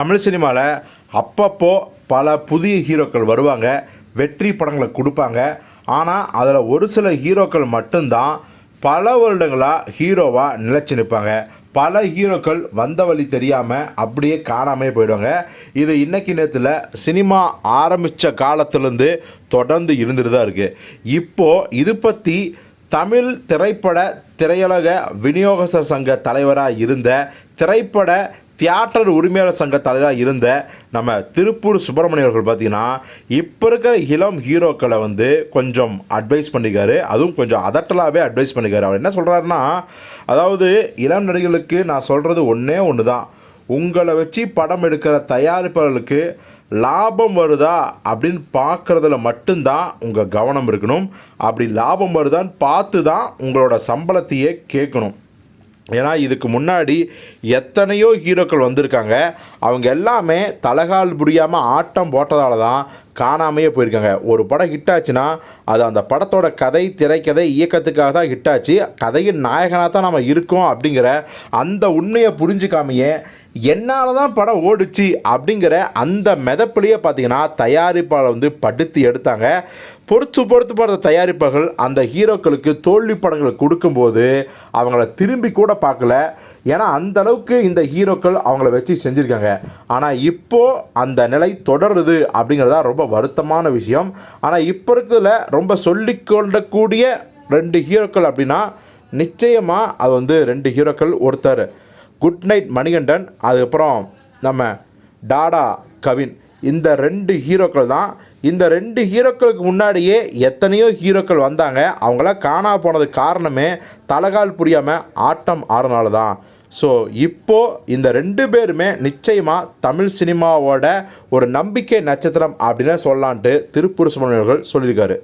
தமிழ் சினிமாவில் அப்பப்போ பல புதிய ஹீரோக்கள் வருவாங்க வெற்றி படங்களை கொடுப்பாங்க. ஆனால் அதில் ஒரு சில ஹீரோக்கள் மட்டும்தான் பல வருடங்களாக ஹீரோவாக நிலச்சி நிற்பாங்க. பல ஹீரோக்கள் வந்த வழி தெரியாமல் அப்படியே காணாமே போயிடுவாங்க. இது இன்றைக்கி நேரத்தில் சினிமா ஆரம்பித்த காலத்துலேருந்து தொடர்ந்து இருந்துட்டு தான் இருக்குது இப்போது இது பற்றி தமிழ் திரைப்பட திரையுலக விநியோகஸ்தர் சங்க தலைவராக இருந்த திரைப்பட தியேட்டர் உரிமையாளர் சங்க தலைவராக இருந்த நம்ம திருப்பூர் சுப்பிரமணியம் அவர்கள் பார்த்தீங்கன்னா இப்போ இருக்கிற இளம் ஹீரோக்களை வந்து கொஞ்சம் அட்வைஸ் பண்ணிக்காரு. அதுவும் கொஞ்சம் அதட்டலாகவே அட்வைஸ் பண்ணிக்காரு. அவர் என்ன சொல்கிறாருன்னா அதாவது இளம் நடிகர்களுக்கு நான் சொல்கிறது ஒன்றே ஒன்று தான் உங்களை வச்சு படம் எடுக்கிற தயாரிப்பாளர்களுக்கு லாபம் வருதா அப்படின்னு பார்க்குறதுல மட்டும்தான் உங்கள் கவனம் இருக்கணும். அப்படி லாபம் வருதான்னு பார்த்து தான் உங்களோட சம்பளத்தையே கேட்கணும். ஏன்னா இதுக்கு முன்னாடி எத்தனையோ ஹீரோக்கள் வந்திருக்காங்க. அவங்க எல்லாமே தலகால் புரியாமல் ஆட்டம் போட்டதால தான் காணாமையே போயிருக்காங்க. ஒரு படம் ஹிட் ஆச்சுன்னா அது அந்த படத்தோட கதை திரைக்கதை இயக்கத்துக்காக தான் ஹிட் ஆச்சு. கதையின் நாயகனாக தான் நம்ம இருக்கோம் அப்படிங்கிற அந்த உண்மையை புரிஞ்சுக்காமையே என்னால் தான் படம் ஓடுச்சு அப்படிங்கிற அந்த மெதப்பிலேயே பார்த்தீங்கன்னா தயாரிப்பாளர் வந்து படுத்து எடுத்தாங்க. பொறுத்து பொறுத்து பார்த்த தயாரிப்பாளர்கள் அந்த ஹீரோக்களுக்கு தோல்வி படங்களை கொடுக்கும்போது அவங்கள திரும்பி கூட பார்க்கல. ஏன்னா அந்த அளவுக்கு இந்த ஹீரோக்கள் அவங்கள வச்சு செஞ்சுருக்காங்க. ஆனால் இப்போது அந்த நிலை தொடருது அப்படிங்கிறதா ரொம்ப ரொம்ப வருத்தமான விஷயம். ஆனால் இப்போ இருக்கிறதுல ரொம்ப சொல்லிக்கொள்ளக்கூடிய ரெண்டு ஹீரோக்கள் அப்படின்னா நிச்சயமாக அது வந்து ரெண்டு ஹீரோக்கள் ஒருத்தர். குட் நைட் மணிகண்டன் அதுக்கப்புறம் நம்ம டாடா கவின். இந்த ரெண்டு ஹீரோக்கள் தான். இந்த ரெண்டு ஹீரோக்களுக்கு முன்னாடியே எத்தனையோ ஹீரோக்கள் வந்தாங்க. அவங்களாம் காணா போனது காரணமே தலகால் புரியாமல் ஆட்டம் ஆடுறனால தான் ஸோ இப்போது இந்த ரெண்டு பேருமே நிச்சயமாக தமிழ் சினிமாவோட ஒரு நம்பிக்கை நட்சத்திரம் அப்படின்னு சொல்லலான்ட்டு திருப்பூர் சுமணியர்கள் சொல்லியிருக்காரு.